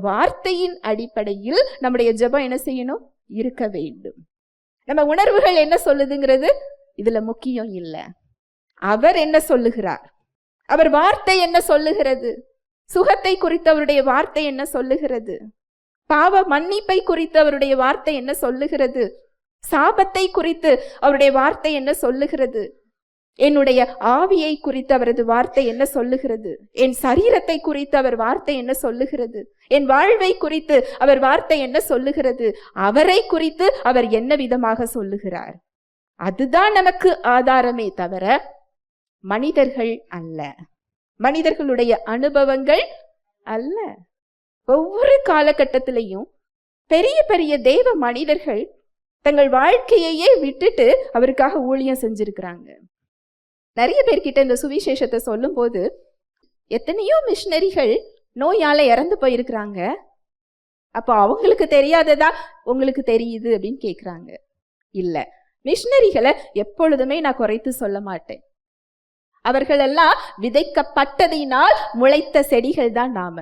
வார்த்தையின் அடிப்படையில் நம்முடைய ஜெபம் என்ன செய்யணும்? இருக்க வேண்டும். நம்ம உணர்வுகள் என்ன சொல்லுதுங்கிறது இதுல முக்கியம் இல்லை. அவர் என்ன சொல்லுகிறார்? அவர் வார்த்தை என்ன சொல்லுகிறது? சுகத்தை குறித்து அவருடைய வார்த்தை என்ன சொல்லுகிறது? பாவ மன்னிப்பை குறித்து அவருடைய வார்த்தை என்ன சொல்லுகிறது? சாபத்தை குறித்து அவருடைய வார்த்தை என்ன சொல்லுகிறது? என்னுடைய ஆவியை குறித்து அவரது வார்த்தை என்ன சொல்லுகிறது? என் சரீரத்தை குறித்து அவர் வார்த்தை என்ன சொல்லுகிறது? என் வாழ்வை குறித்து அவர் வார்த்தை என்ன சொல்லுகிறது? அவரை குறித்து அவர் என்ன விதமாக சொல்லுகிறார்? அதுதான் நமக்கு ஆதாரமே தவிர மனிதர்கள் அல்ல. மனிதர்களுடைய அனுபவங்கள் அல்ல. ஒவ்வொரு காலகட்டத்திலையும் பெரிய பெரிய தெய்வ மனிதர்கள் தங்கள் வாழ்க்கையையே விட்டுட்டு அவருக்காக ஊழியம் செஞ்சிருக்கிறாங்க. நிறைய பேர்கிட்ட இந்த சுவிசேஷத்தை சொல்லும்போது எத்தனையோ மிஷினரிகள் நோயால் இறந்து போயிருக்கிறாங்க. அப்போ அவங்களுக்கு தெரியாததா உங்களுக்கு தெரியுது அப்படின்னு கேட்குறாங்க இல்லை. மிஷினரிகளை எப்பொழுதுமே நான் குறைத்து சொல்ல மாட்டேன். அவர்களெல்லாம் விதைக்கப்பட்டதினால் முளைத்த செடிகள் தான் நாம.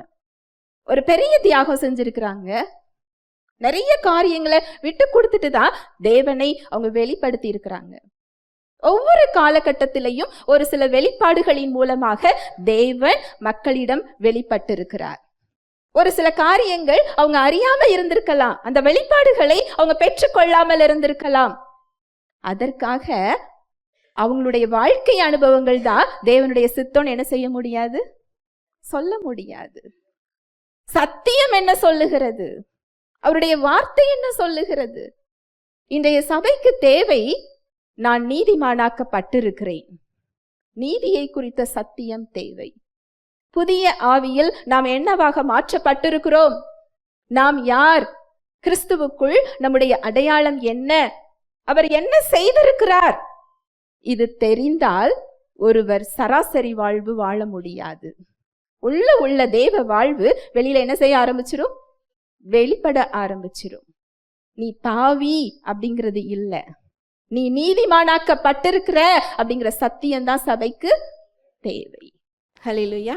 ஒரு பெரிய தியாகம் செஞ்சிருக்கிறாங்க. நிறைய காரியங்களை விட்டு கொடுத்துட்டு தான் தேவனை அவங்க வெளிப்படுத்தி இருக்கிறாங்க ஒவ்வொரு காலகட்டத்திலையும் ஒரு சில வெளிப்பாடுகளின் மூலமாக தேவன் மக்களிடம் வெளிப்பட்டிருக்கிறார். ஒரு சில காரியங்கள் அவங்க அறியாம இருந்திருக்கலாம். அந்த வெளிப்பாடுகளை அவங்க பெற்றுக்கொள்ளாமல் இருந்திருக்கலாம். அதற்காக அவங்களுடைய வாழ்க்கை அனுபவங்கள் தான் தேவனுடைய சித்தம் என்ன செய்ய முடியாது? சொல்ல முடியாது. சத்தியம் என்ன சொல்லுகிறது? அவருடைய வார்த்தை என்ன சொல்லுகிறது? இன்றைய சபைக்கு தேவை நான் நீதிமானாக்கப்பட்டிருக்கிறேன். நீதியை குறித்த சத்தியம் தேவை. புதிய ஆவியில் நாம் என்னவாக மாற்றப்பட்டிருக்கிறோம்? நாம் யார்? கிறிஸ்துவுக்குள் நம்முடைய அடையாளம் என்ன? அவர் என்ன செய்திருக்கிறார்? இது தெரிந்தால் ஒருவர் சராசரி வாழ்வு வாழ முடியாது. உள்ள உள்ள தேவ வாழ்வு வெளியில என்ன செய்ய ஆரம்பிச்சிடும் வெளிப்பட ஆரம்பிச்சிடும் நீ பாவி அப்படிங்கிறது இல்லை. நீ நீதிமானாக்கப்பட்டிருக்கிற அப்படிங்கிற சத்தியம்தான் சபைக்கு தேவை. ஹலிலுயா